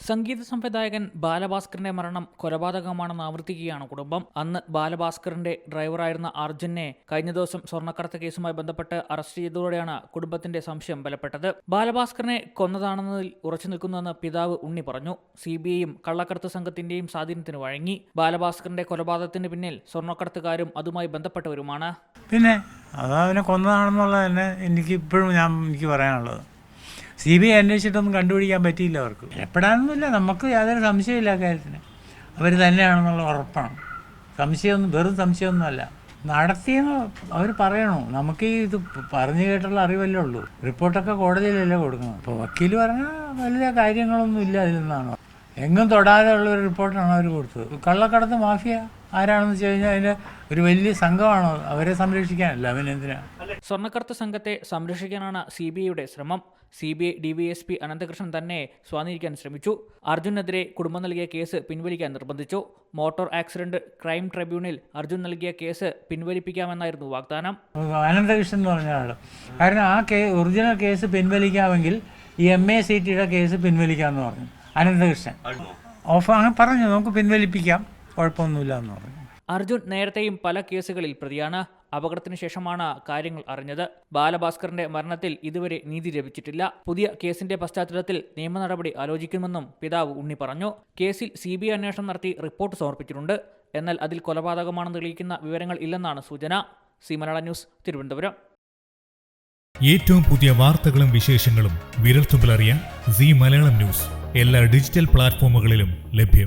സംഗീത സംവിധായകൻ ബാലഭാസ്കറിന്റെ മരണം കൊലപാതകമാണെന്ന് ആവർത്തിക്കുകയാണ് കുടുംബം. അന്ന് ബാലഭാസ്കറിന്റെ ഡ്രൈവറായിരുന്ന അർജുനെ കഴിഞ്ഞ ദിവസം സ്വർണക്കടത്ത് കേസുമായി ബന്ധപ്പെട്ട് അറസ്റ്റ് ചെയ്തതോടെയാണ് കുടുംബത്തിന്റെ സംശയം ബലപ്പെട്ടത്. ബാലഭാസ്കറിനെ കൊന്നതാണെന്നതിൽ ഉറച്ചു നിൽക്കുന്നുവെന്ന് പിതാവ് ഉണ്ണി പറഞ്ഞു. സി ബി ഐയും കള്ളക്കടത്ത് സംഘത്തിന്റെയും സ്വാധീനത്തിന് വഴങ്ങി. ബാലഭാസ്കറിന്റെ കൊലപാതകത്തിന് പിന്നിൽ സ്വർണക്കടത്തുകാരും അതുമായി ബന്ധപ്പെട്ടവരുമാണ്. പിന്നെ അതാ തന്നെ എനിക്ക് ഇപ്പോഴും ഞാൻ എനിക്ക് പറയാനുള്ളത്. സി ബി ഐ അന്വേഷിച്ചിട്ടൊന്നും കണ്ടുപിടിക്കാൻ പറ്റിയില്ല അവർക്ക്. എപ്പോഴാണെന്നില്ല നമുക്ക് യാതൊരു സംശയമില്ല കാര്യത്തിന്. അവർ തന്നെയാണെന്നുള്ള ഉറപ്പാണ്. സംശയമൊന്നും വെറും സംശയമൊന്നുമല്ല. നടത്തിയെന്ന് അവർ പറയണു. നമുക്ക് ഈ ഇത് പറഞ്ഞു കേട്ടുള്ള അറിവല്ലേ ഉള്ളൂ. റിപ്പോർട്ടൊക്കെ കോടതിയിലല്ലേ കൊടുക്കുന്നത്. അപ്പോൾ വക്കീൽ പറഞ്ഞാൽ വലിയ കാര്യങ്ങളൊന്നും ഇല്ല അതിൽ നിന്നാണ്. എങ്ങും തൊടാതെ ഉള്ള ഒരു റിപ്പോർട്ടാണ് അവർ കൊടുത്തത്. കള്ളക്കടത്ത് മാഫിയ? ആരാണെന്ന് വെച്ച് കഴിഞ്ഞാൽ അതിന്റെ ഒരു വലിയ സംഘമാണോ അവരെ സംരക്ഷിക്കാനല്ല അവനെന്തിനാ? സ്വർണക്കടത്ത് സംഘത്തെ സംരക്ഷിക്കാനാണ് സി ബി ഐയുടെ ശ്രമം. C B I D V S P Ananthakrishnan തന്നെ സ്വാധീനിക്കാൻ ശ്രമിച്ചു. അർജുനെതിരെ കുടുംബം നൽകിയ കേസ് പിൻവലിക്കാൻ നിർബന്ധിച്ചു. Motor accident crime tribunal Arjun നൽകിയ കേസ് പിൻവലിപ്പിക്കാമെന്നായിരുന്നു വാഗ്ദാനം. അനന്തകൃഷ്ണൻ എന്ന് പറഞ്ഞ ആൾ കാരണം ആ കേ ഒറിജിനൽ കേസ് പിൻവലിക്കാമെങ്കിൽ ഈ എം എ സി ടിയുടെ കേസ് പിൻവലിക്കാമെന്ന് പറഞ്ഞു അനന്തകൃഷ്ണൻ. ഓഫ് അങ്ങനെ പറഞ്ഞു. നമുക്ക് പിൻവലിപ്പിക്കാം. കുഴപ്പമൊന്നുമില്ല എന്ന് പറഞ്ഞു. അർജുൻ നേരത്തെയും പല കേസുകളിൽ പ്രതിയാണ്. അപകടത്തിന് ശേഷമാണ് കാര്യങ്ങൾ അറിഞ്ഞത്. ബാലഭാസ്കറിന്റെ മരണത്തിൽ ഇതുവരെ നീതി ലഭിച്ചിട്ടില്ല. പുതിയ കേസിന്റെ പശ്ചാത്തലത്തിൽ നിയമ നടപടി ആലോചിക്കുമെന്നും പിതാവ് ഉണ്ണി പറഞ്ഞു. കേസിൽ സി ബി ഐ അന്വേഷണം നടത്തി റിപ്പോർട്ട് സമർപ്പിച്ചിട്ടുണ്ട്. എന്നാൽ അതിൽ കൊലപാതകമാണെന്ന് തെളിയിക്കുന്ന വിവരങ്ങൾ ഇല്ലെന്നാണ് സൂചന. സി മലയാള ന്യൂസ് തിരുവനന്തപുരം. ഏറ്റവും പുതിയ വാർത്തകളും വിശേഷങ്ങളും വിരൽത്തുമ്പിലറിയാൻ സി മലയാളം ന്യൂസ്. എല്ലാ ഡിജിറ്റൽ പ്ലാറ്റ്ഫോമുകളിലും ലഭ്യം.